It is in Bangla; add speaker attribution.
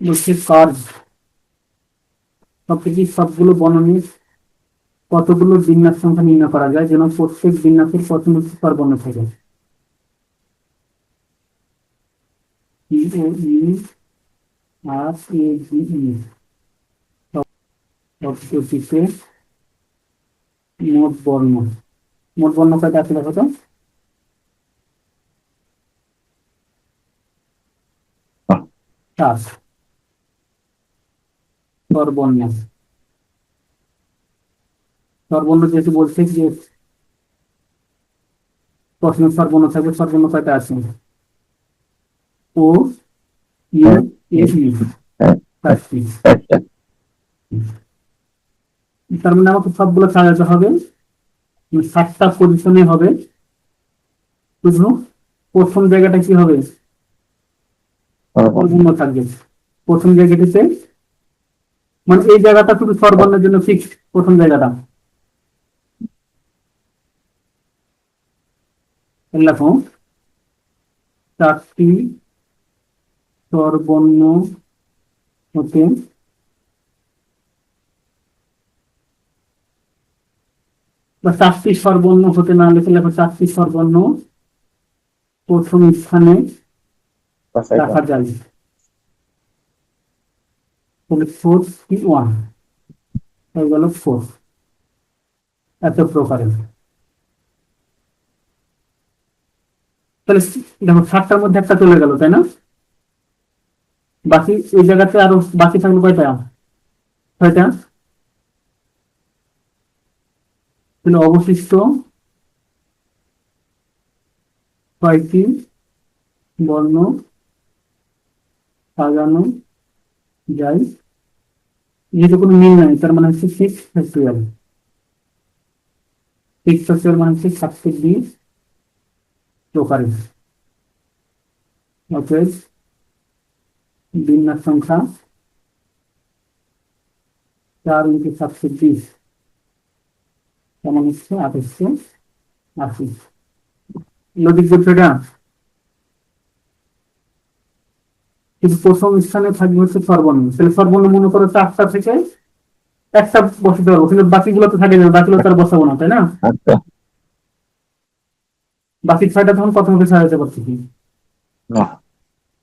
Speaker 1: বলছে কার্ভ সবথেকে সবগুলো বর্ণনীর কতগুলো বিন্যাস সংখ্যা নির্ণয় করা যায়? যেন প্রত্যেক বিন্যাসের প্রথম বর্ণ থাকে। আর মোট বর্ণ। মোট বর্ণ কয়টা আছে দেখো তো? সাত স্বরবর্ণ স্বরবর্ণ যেহেতু বলছে যে প্রশ্ন স্বরবর্ণ থাকবে স্বরবর্ণ কয়টা আছে? O U A E. চারটি তার মানে আমাকে সবগুলো সাজাতে হবে মানে সাতটা পজিশনে হবে। শুধু প্রথম জায়গাটা কি হবে? স্বরবর্ণ থাকবে। প্রথম জায়গাটিতে মানে এই জায়গাটা শুধু স্বরবর্ণের জন্য ফিক্স প্রথম জায়গাটা। এরকম চারটি স্বরবর্ণ হতে বা চারটি স্বরবর্ণ হতে না লিখে লেখো চারটি স্বরবর্ণ প্রথম স্থানে রাখা যায়। তাহলে ফোর কি ওয়ান হয়ে গেল ফোর এত প্রকারের। তাহলে দেখো সাতটার মধ্যে একটা চলে গেল, তাই না? বাকি এই জায়গাতে আরও বাকি থাকল কয়টা? ছয়টা। তাহলে অবশিষ্ট ছয়টি বর্ণ সাজানো যায় যেহেতু কোনো মিল নাই, তার মানে হচ্ছে সিক্স ফ্যাক্টোরিয়াল সিক্স ফ্যাক্টোরিয়াল মানে হচ্ছে সাতশো বিশ প্রকারের অতএব বিন্যাস সংখ্যা। চার ইন্টু সাতশো বিশ কেমন হচ্ছে? আঠাশশো আশি। লজিক বলছে এটা? কিন্তু প্রথম স্থানে থাকবে হচ্ছে সর্বনিম্ন। তাহলে সর্বনিম্ন মনে করো চারটা থেকে একটা বসাতে পারব কিন্তু বাকিগুলো তো থাকে না বাকিগুলো তো আর বসাবো না তাই না?
Speaker 2: আচ্ছা।
Speaker 1: বাকি ছয়টা তখন প্রথমে সাজাতে পারছি কি
Speaker 2: না